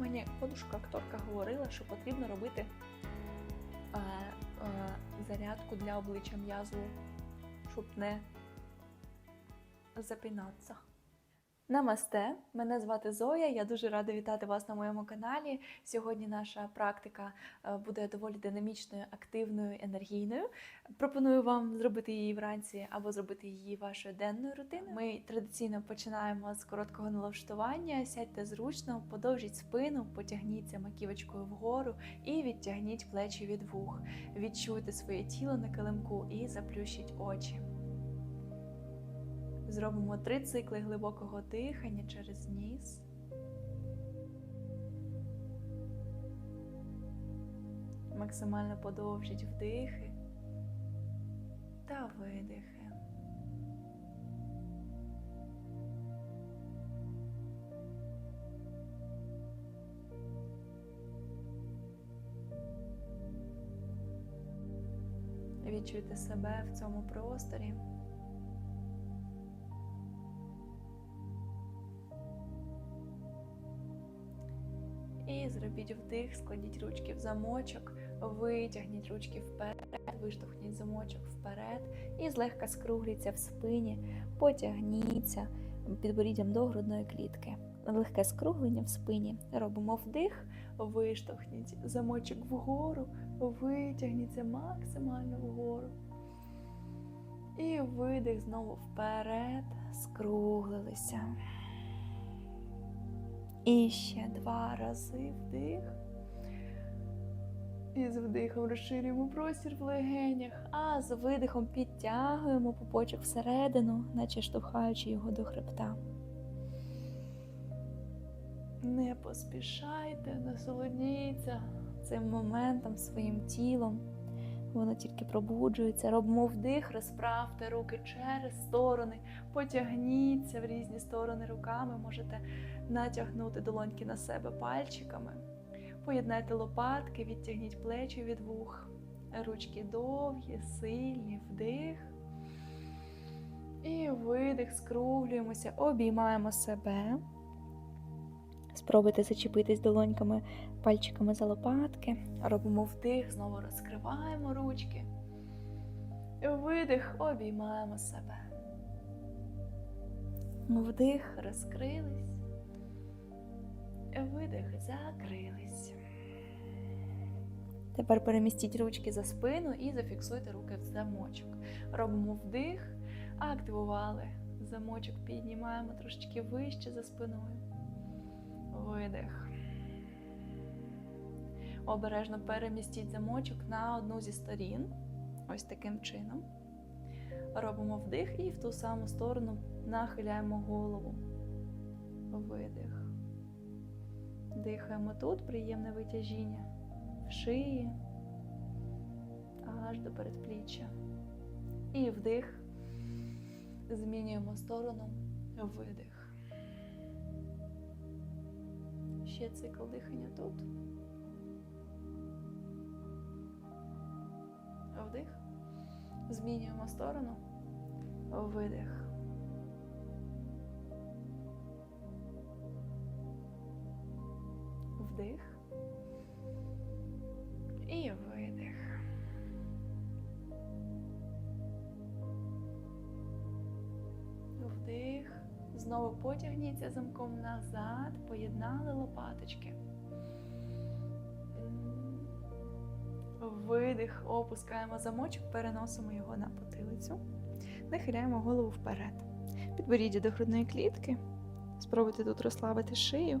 Мені подушка-акторка говорила, що потрібно робити е, е, зарядку для обличчя м'язу, щоб не запінатися. Намасте, мене звати Зоя. Я дуже рада вітати вас на моєму каналі. Сьогодні наша практика е, буде доволі динамічною, активною, енергійною. Пропоную вам зробити її вранці або зробити її вашою денною рутиною. Ми традиційно починаємо з короткого налаштування. Сядьте зручно, подовжіть спину, потягніться маківочкою вгору і відтягніть плечі від вух. Відчуйте своє тіло на килимку і заплющіть очі. Зробимо три цикли глибокого дихання через ніс. Максимально подовжіть вдихи та видихи. Відчуйте себе в цьому просторі. Зробіть вдих, складіть ручки в замочок, витягніть ручки вперед, виштовхніть замочок вперед і злегка скругліться в спині, потягніться підборіддям до грудної клітки. Легке скруглення в спині. Робимо вдих, виштовхніть замочок вгору, витягніться максимально вгору. І видих знову вперед, скруглилися. І ще два рази вдих. І з вдихом розширюємо простір в легенях, а з видихом підтягуємо пупочок всередину, наче штовхаючи його до хребта. Не поспішайте, насолодніться цим моментом, своїм тілом. Воно тільки пробуджується. Робимо вдих, розправте руки через сторони, потягніться в різні сторони руками. Можете натягнути долоньки на себе пальчиками. Поєднайте лопатки, відтягніть плечі від вух. Ручки довгі, сильні, вдих. І видих, скруглюємося, обіймаємо себе. Спробуйте зачепитись долоньками, пальчиками за лопатки. Робимо вдих, знову розкриваємо ручки. Видих, обіймаємо себе. Вдих, розкрились. Видих, закрились. Тепер перемістіть ручки за спину і зафіксуйте руки в замочок. Робимо вдих, активували. Замочок піднімаємо трошечки вище за спиною. Видих. Обережно перемістіть замочок на одну зі сторін. Ось таким чином. Робимо вдих і в ту саму сторону нахиляємо голову. Видих. Дихаємо тут, приємне витяжіння в шиї, аж до передпліччя. І вдих. Змінюємо сторону, видих. Ще цикл дихання тут. Вдих. Змінюємо сторону. Видих. Вдих. І видих. Вдих. Знову потягніться замком назад, поєднали лопаточки. Видих, опускаємо замочок, переносимо його на потилицю. Нахиляємо голову вперед. Підборіддя до грудної клітки. Спробуйте тут розслабити шию,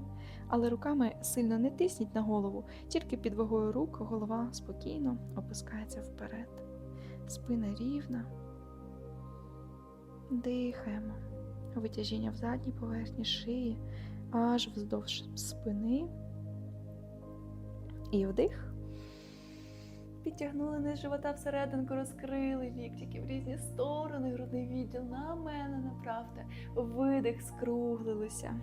але руками сильно не тисніть на голову, тільки під вагою рук голова спокійно опускається вперед. Спина рівна. Дихаємо. Витяжіння в задній поверхні шиї, аж вздовж спини. І вдих. Підтягнули низ живота всерединку, розкрили ліктики в різні сторони, грудний відділ на мене направте. Видих, скруглилися.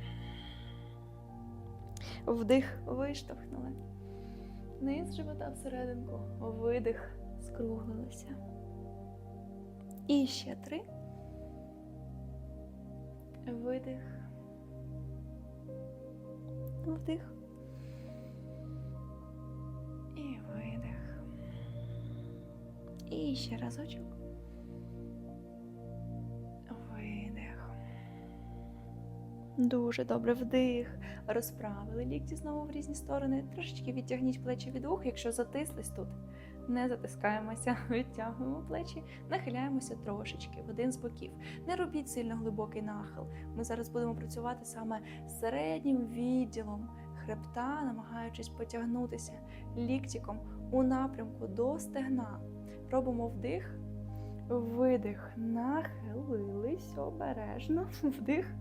Вдих, виштовхнули. Низ живота всерединку, видих, скруглилися. І ще три. Видих. Вдих. І видих. І ще разочок. Дуже добре вдих. Розправили лікті знову в різні сторони. Трошечки відтягніть плечі від вух, якщо затислись тут. Не затискаємося, відтягуємо плечі, нахиляємося трошечки в один з боків. Не робіть сильно глибокий нахил. Ми зараз будемо працювати саме середнім відділом хребта, намагаючись потягнутися ліктиком у напрямку до стегна. Робимо вдих, видих, нахилились обережно, вдих,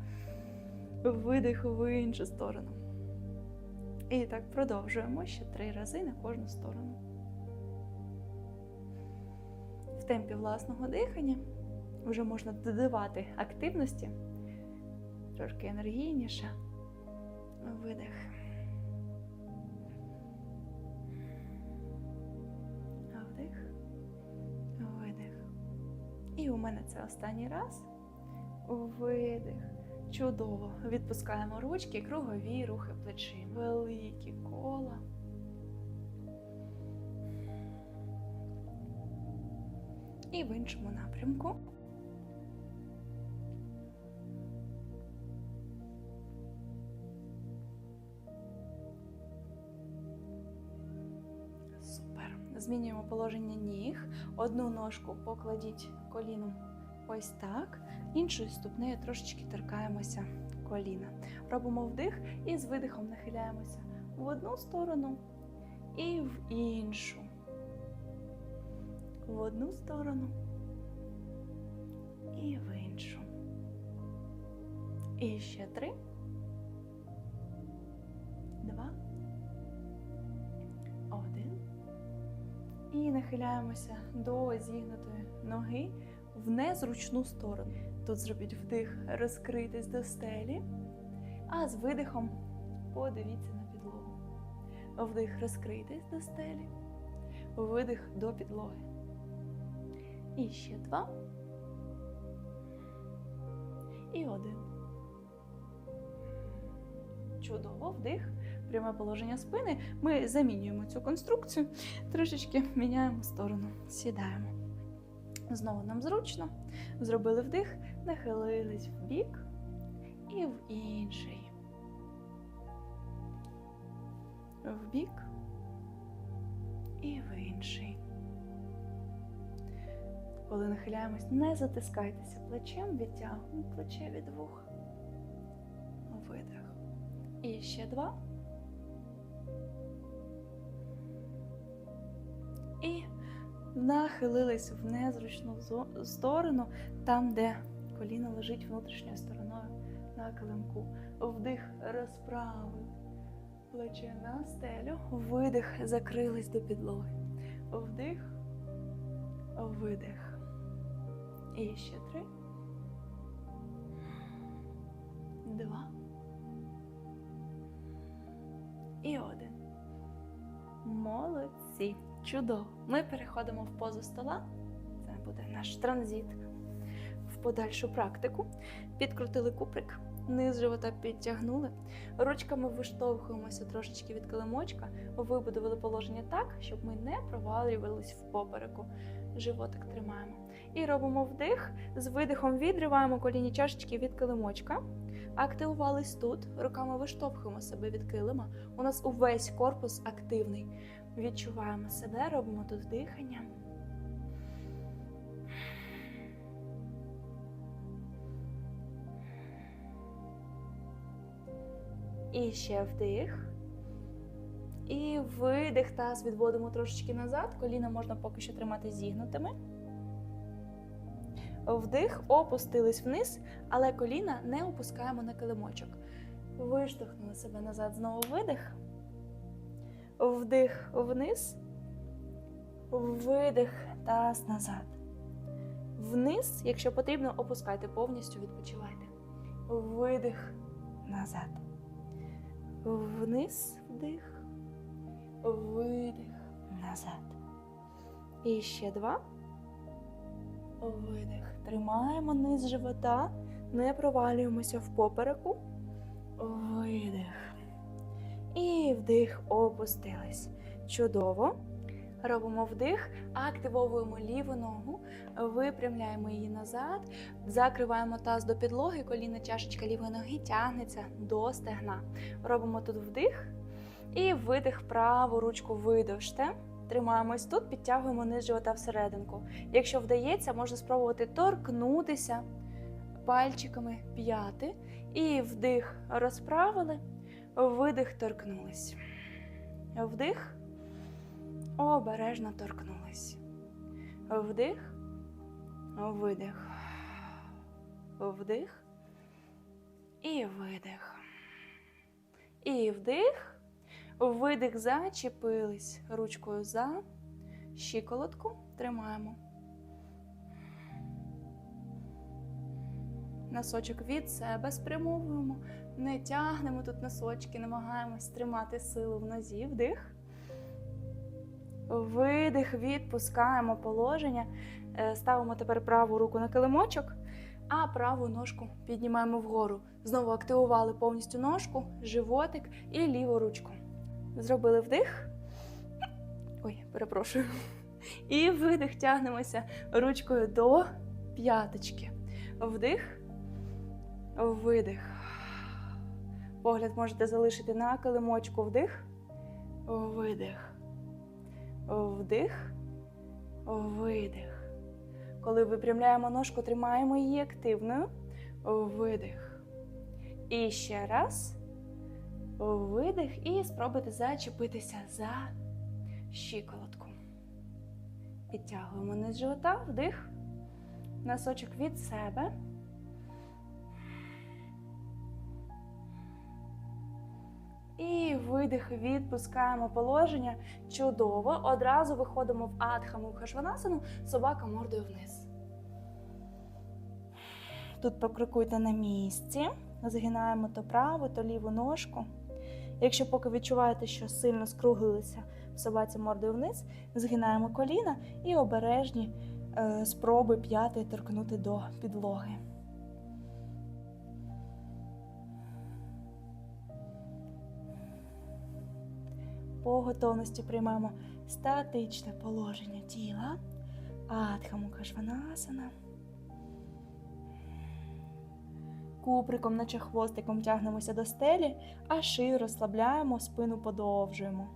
видих в іншу сторону. І так продовжуємо ще три рази на кожну сторону. В темпі власного дихання вже можна додавати активності, трошки енергійніше. Видих. Вдих, видих. І у мене це останній раз. Видих. Чудово. Відпускаємо ручки, кругові рухи плечі. Великі кола. І в іншому напрямку. Змінюємо положення ніг. Одну ножку покладіть коліном ось так. Іншою ступнею трошечки торкаємося коліна. Робимо вдих і з видихом нахиляємося в одну сторону і в іншу. В одну сторону і в іншу. І ще три. Два. Один. І нахиляємося до зігнутої ноги в незручну сторону. Тут зробіть вдих, розкритись до стелі, а з видихом подивіться на підлогу. Вдих, розкритись до стелі, видих до підлоги. І ще два. І один. Чудово, вдих, пряме положення спини. Ми замінюємо цю конструкцію, трошечки міняємо сторону, сідаємо. Знову нам зручно. Зробили вдих, нахилились в бік і в інший. В бік і в інший. Коли нахиляємось, не затискайтеся плечем, відтягуємо плече від вух. Видих. І ще два. Нахилились в незручну сторону, там, де коліно лежить внутрішньою стороною на килимку. Вдих розправив плече на стелю, видих, закрились до підлоги. Вдих, видих. І ще три. Два. І один. Молодці. Чудово. Ми переходимо в позу стола. Це буде наш транзит в подальшу практику. Підкрутили куприк, низ живота підтягнули. Ручками виштовхуємося трошечки від килимочка, вибудували положення так, щоб ми не провалювались в попереку. Животик тримаємо. І робимо вдих. З видихом відриваємо коліні чашечки від килимочка. Активувались тут. Руками виштовхуємо себе від килима. У нас увесь корпус активний. Відчуваємо себе, робимо тут дихання. І ще вдих. І видих, таз відводимо трошечки назад. Коліна можна поки що тримати зігнутими. Вдих, опустились вниз, але коліна не опускаємо на килимочок. Виштовхнули себе назад, знову видих. Вдих вниз, видих, таз назад. Вниз, якщо потрібно, опускайте повністю, відпочивайте. Видих назад. Вниз, вдих, видих назад. І ще два. Видих. Тримаємо низ живота, не провалюємося в попереку. Видих. І вдих, опустились. Чудово. Робимо вдих, активовуємо ліву ногу, випрямляємо її назад, закриваємо таз до підлоги, коліна чашечка лівої ноги тягнеться до стегна. Робимо тут вдих і видих праву ручку видовжте. Тримаємось тут, підтягуємо низ живота всерединку. Якщо вдається, можна спробувати торкнутися пальчиками п'яти. І вдих розправили, видих торкнулись. Вдих, обережно торкнулись. Вдих, видих. Вдих і видих. І вдих. Видих, зачепились ручкою за щиколотку. Тримаємо. Носочок від себе спрямовуємо. Не тягнемо тут носочки, намагаємось тримати силу в нозі. Вдих. Видих, відпускаємо положення. Е, Ставимо тепер праву руку на килимочок, а праву ножку піднімаємо вгору. Знову активували повністю ножку, животик і ліву ручку. Зробили вдих. Ой, перепрошую. І видих, тягнемося ручкою до п'яточки. Вдих, видих. Погляд можете залишити на килимочку. Вдих, видих. Вдих, видих. Коли випрямляємо ножку, тримаємо її активною. Видих. І ще раз. Видих. І спробуйте зачепитися за щиколотку. Підтягуємо низ живота, вдих. Носочок від себе. І видих, відпускаємо положення. Чудово. Одразу виходимо в адха мукхашванасану, собака мордою вниз. Тут покрикуйте на місці. Згинаємо то праву, то ліву ножку. Якщо поки відчуваєте, що сильно скруглилися в собаці мордою вниз, згинаємо коліна і обережні е, спроби п'яти торкнути до підлоги. По готовності приймаємо статичне положення тіла. Адха Мукашванасана. Куприком, наче хвостиком тягнемося до стелі, а шию розслабляємо, спину подовжуємо.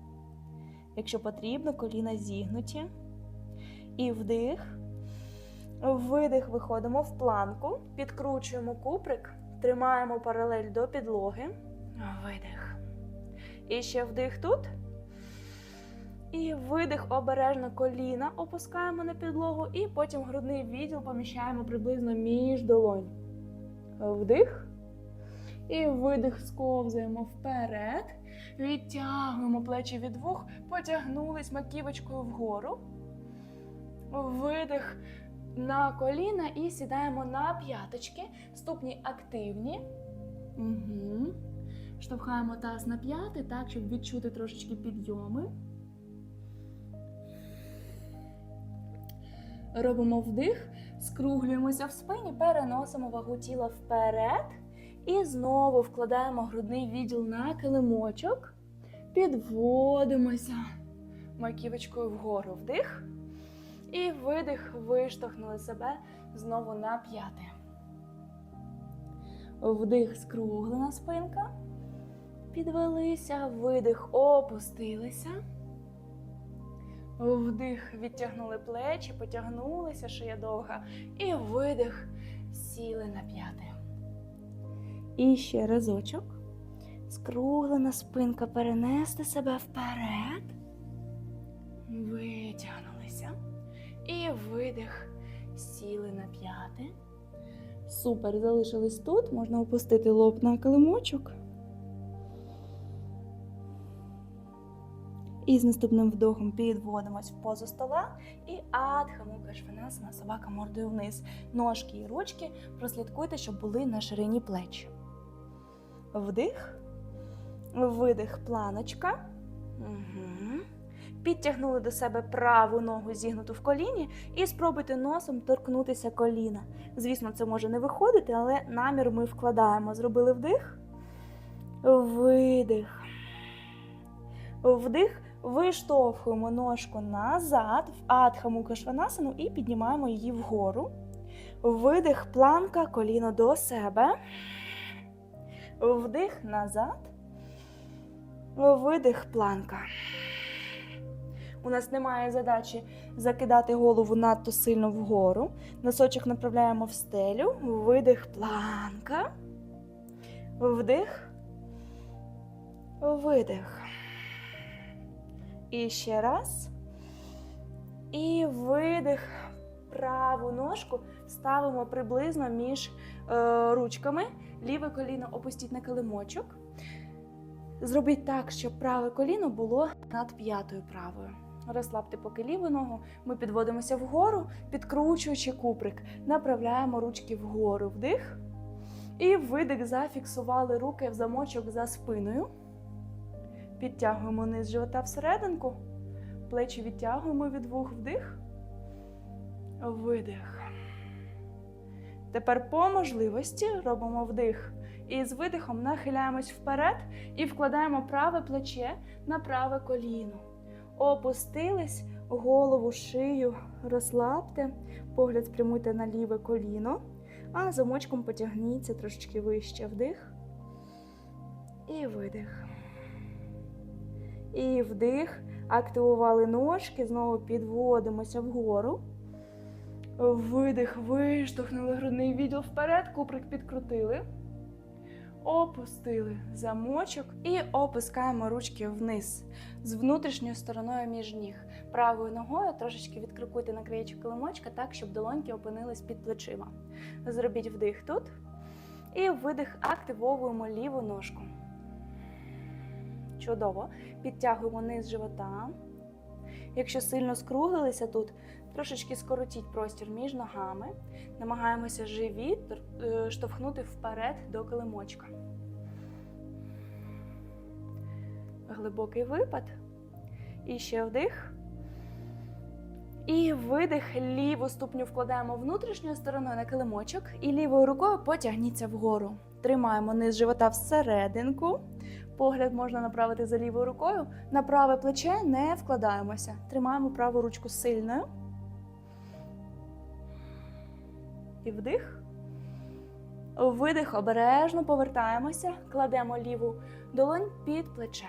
Якщо потрібно, коліна зігнуті. І вдих. Видих, виходимо в планку, підкручуємо куприк, тримаємо паралель до підлоги. Видих. І ще вдих тут. І видих обережно коліна опускаємо на підлогу, і потім грудний відділ поміщаємо приблизно між долонь. Вдих. І видих сковзаємо вперед. Відтягуємо плечі від вух, потягнулись маківочкою вгору. Видих на коліна і сідаємо на п'яточки. Ступні активні. Угу. Штовхаємо таз на п'яти, так, щоб відчути трошечки підйоми. Робимо вдих, скруглюємося в спині, переносимо вагу тіла вперед. І знову вкладаємо грудний відділ на килимочок. Підводимося маківочкою вгору вдих. І видих, виштовхнули себе знову на п'яте. Вдих, скруглена спинка. Підвелися, видих, опустилися. Вдих, відтягнули плечі, потягнулися, шия довга. І видих, сіли на п'яте. І ще разочок. Скруглена спинка, перенести себе вперед. Витягнулися. І видих, сіли на п'яте. Супер, залишились тут. Можна опустити лоб на килимочок. І з наступним вдохом підводимось в позу стола і адха мука шванасана, собака мордою вниз. Ножки і ручки прослідкуйте, щоб були на ширині плеч. Вдих, видих, планочка. Угу. Підтягнули до себе праву ногу зігнуту в коліні, і спробуйте носом торкнутися коліна. Звісно, це може не виходити, але намір ми вкладаємо. Зробили вдих, видих. Вдих, Виштовхуємо ножку назад в Адха Мукha і піднімаємо її вгору. Видих, планка, коліно до себе. Вдих назад. Видих, планка. У нас немає задачі закидати голову надто сильно вгору. Носочок направляємо в стелю. Видих, планка. Вдих. Видих. І ще раз. І видих. Праву ножку ставимо приблизно між е, ручками. Ліве коліно опустіть на килимочок. Зробіть так, щоб праве коліно було над п'ятою правою. Розслабте поки ліву ногу. Ми підводимося вгору, підкручуючи куприк. Направляємо ручки вгору. Вдих. І видих. Зафіксували руки в замочок за спиною. Підтягуємо низ живота всерединку. Плечі відтягуємо від вух вдих. Видих. Тепер по можливості робимо вдих. І з видихом нахиляємось вперед і вкладаємо праве плече на праве коліно. Опустились, голову, шию розслабте, погляд спрямуйте на ліве коліно, а замочком потягніться трошечки вище вдих. І видих. І вдих. Активували ножки, знову підводимося вгору. Видих, виштовхнули грудний відділ вперед, куприк підкрутили. Опустили замочок і опускаємо ручки вниз з внутрішньою стороною між ніг. Правою ногою трошечки відкрикуйте на краєчок килимочка так, щоб долоньки опинились під плечима. Зробіть вдих тут. І видих активовуємо ліву ножку. Чудово. Підтягуємо низ живота. Якщо сильно скруглилися тут, трошечки скоротіть простір між ногами. Намагаємося живіт е, штовхнути вперед до килимочка. Глибокий випад. І ще вдих. І видих. Ліву ступню вкладаємо внутрішньою стороною на килимочок. І лівою рукою потягніться вгору. Тримаємо низ живота всерединку. Погляд можна направити за лівою рукою. На праве плече не вкладаємося. Тримаємо праву ручку сильною. І вдих. Видих, обережно повертаємося, кладемо ліву долонь під плече.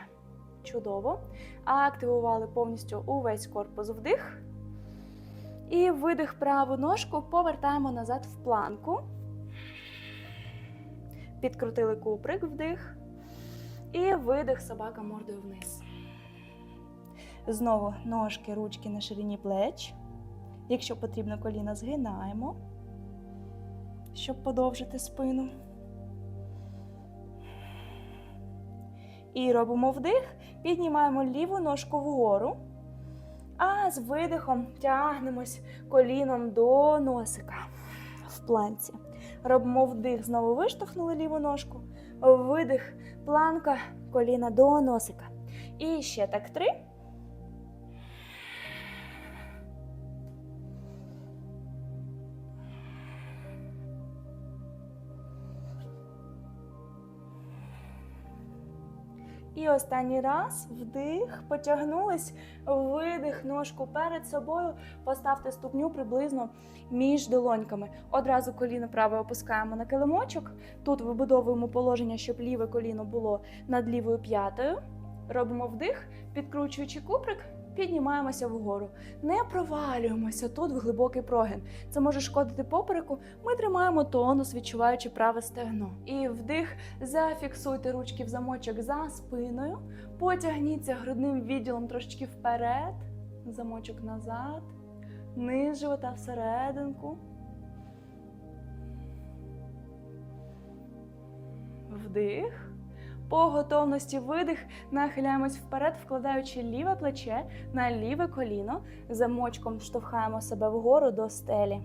Чудово. Активували повністю увесь корпус вдих. І видих праву ножку повертаємо назад в планку. Підкрутили куприк вдих. І видих собака мордою вниз. Знову ножки, ручки на ширині плеч. Якщо потрібно, коліна згинаємо, щоб подовжити спину. І робимо вдих, піднімаємо ліву ножку вгору, а з видихом тягнемось коліном до носика в планці. Робимо вдих, знову виштовхнули ліву ножку, видих, планка, коліна до носика. І ще так три. І останній раз вдих, потягнулись, видих, ножку перед собою. Поставте ступню приблизно між долоньками. Одразу коліно праве опускаємо на килимочок. Тут вибудовуємо положення, щоб ліве коліно було над лівою п'ятою. Робимо вдих, підкручуючи куприк, піднімаємося вгору. Не провалюємося тут в глибокий прогин. Це може шкодити попереку. Ми тримаємо тонус, відчуваючи праве стегно. І вдих, зафіксуйте ручки в замочок за спиною. Потягніться грудним відділом трошечки вперед, замочок назад, низ живота всерединку. Вдих. По готовності видих, нахиляємось вперед, вкладаючи ліве плече на ліве коліно. Замочком штовхаємо себе вгору до стелі.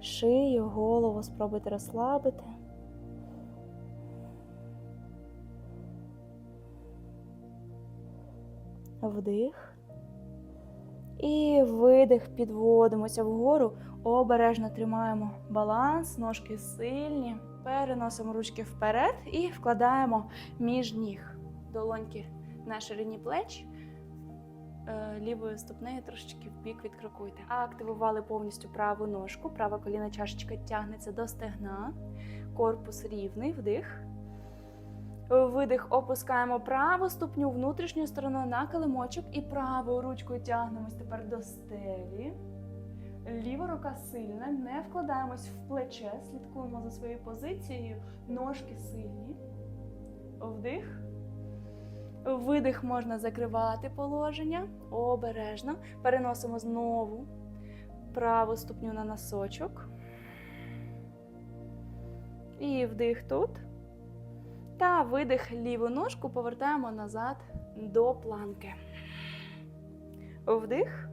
Шию, голову спробуйте розслабити. Вдих. І видих, підводимося вгору, обережно тримаємо баланс, ножки сильні. Переносимо ручки вперед і вкладаємо між ніг. долоньки на ширині плеч. Е, Лівою ступнею трошечки в бік відкрокуйте. Активували повністю праву ножку. Права коліна чашечка тягнеться до стегна. Корпус рівний, вдих. Видих, опускаємо праву ступню внутрішньою стороною на килимочок і правою ручкою тягнемось тепер до стелі. Ліва рука сильна, не вкладаємось в плече, слідкуємо за своєю позицією, ножки сильні. Вдих. Видих можна закривати положення. Обережно. Переносимо знову праву ступню на носочок. І вдих тут. Та видих ліву ножку повертаємо назад до планки. Вдих.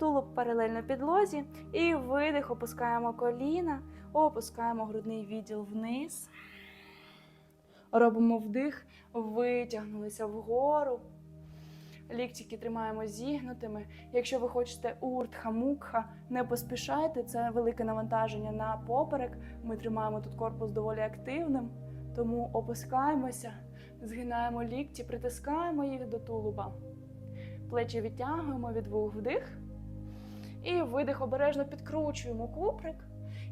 Тулуб паралельно підлозі. І видих, опускаємо коліна, опускаємо грудний відділ вниз. Робимо вдих, витягнулися вгору. Ліктики тримаємо зігнутими. Якщо ви хочете уртха, мукха, не поспішайте, це велике навантаження на поперек. Ми тримаємо тут корпус доволі активним, тому опускаємося, згинаємо лікті, притискаємо їх до тулуба. Плечі відтягуємо від вух вдих. І видих обережно підкручуємо куприк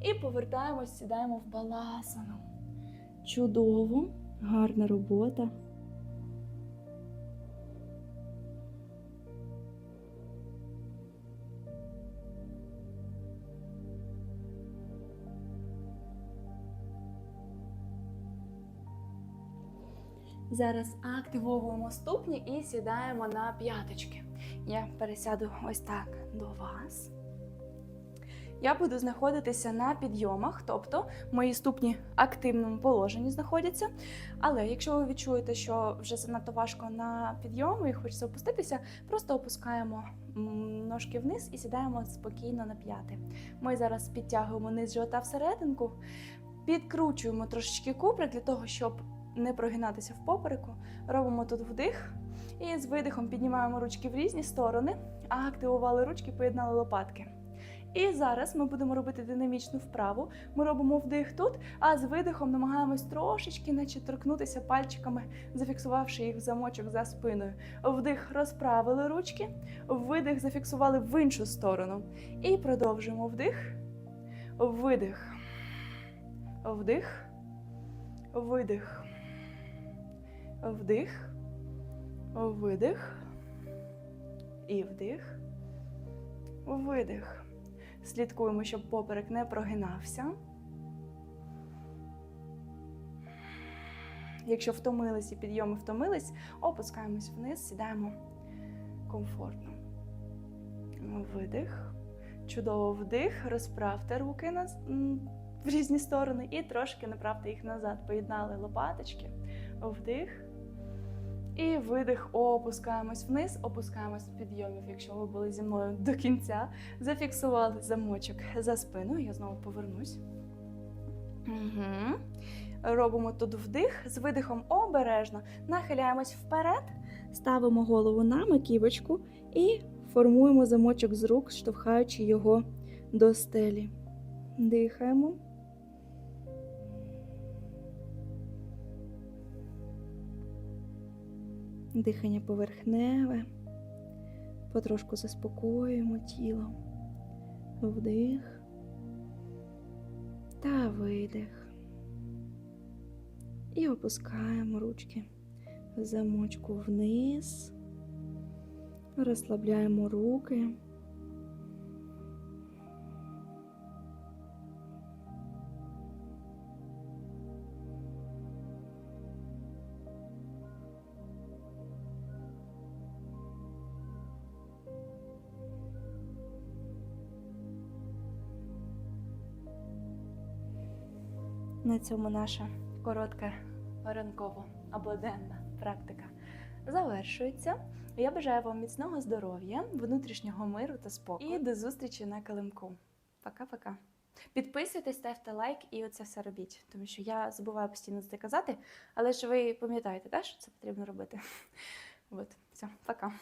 і повертаємось, сідаємо в баласану. Чудово, гарна робота. Зараз активовуємо ступні і сідаємо на п'яточки. Я пересяду ось так до вас. Я буду знаходитися на підйомах, тобто мої ступні в активному положенні знаходяться. Але якщо ви відчуєте, що вже занадто важко на підйоми і хочеться опуститися, просто опускаємо ножки вниз і сідаємо спокійно на п'яти. Ми зараз підтягуємо низ живота всерединку, підкручуємо трошечки куприк для того, щоб не прогинатися в попереку. Робимо тут вдих. І з видихом піднімаємо ручки в різні сторони, активували ручки, поєднали лопатки. І зараз ми будемо робити динамічну вправу. Ми робимо вдих тут, а з видихом намагаємось трошечки, наче торкнутися пальчиками, зафіксувавши їх в замочок за спиною. Вдих розправили ручки, видих зафіксували в іншу сторону. І продовжуємо вдих, видих, вдих, видих, вдих. Видих. І вдих. Видих. Слідкуємо, щоб поперек не прогинався. Якщо втомились і підйоми втомились, опускаємось вниз, сідаємо комфортно. Видих. Чудово вдих. Розправте руки в різні сторони і трошки направте їх назад. Поєднали лопаточки. Вдих. І видих, опускаємось вниз, опускаємось з підйомів, якщо ви були зі мною до кінця. Зафіксували замочок за спиною. Я знову повернусь. Угу. Робимо тут вдих, з видихом обережно. Нахиляємось вперед, ставимо голову на маківочку і формуємо замочок з рук, штовхаючи його до стелі. Дихаємо. Дихання поверхневе, потрошку заспокоюємо тіло, вдих та видих. І опускаємо ручки в замочку вниз, розслабляємо руки. Цьому наша коротка ранкова або денна практика завершується. Я бажаю вам міцного здоров'я, внутрішнього миру та спокою. І до зустрічі на килимку. Пока-пока. Підписуйтесь, ставте лайк і оце все робіть, тому що я забуваю постійно це казати, але ж ви пам'ятаєте, що це потрібно робити. От, все, пока.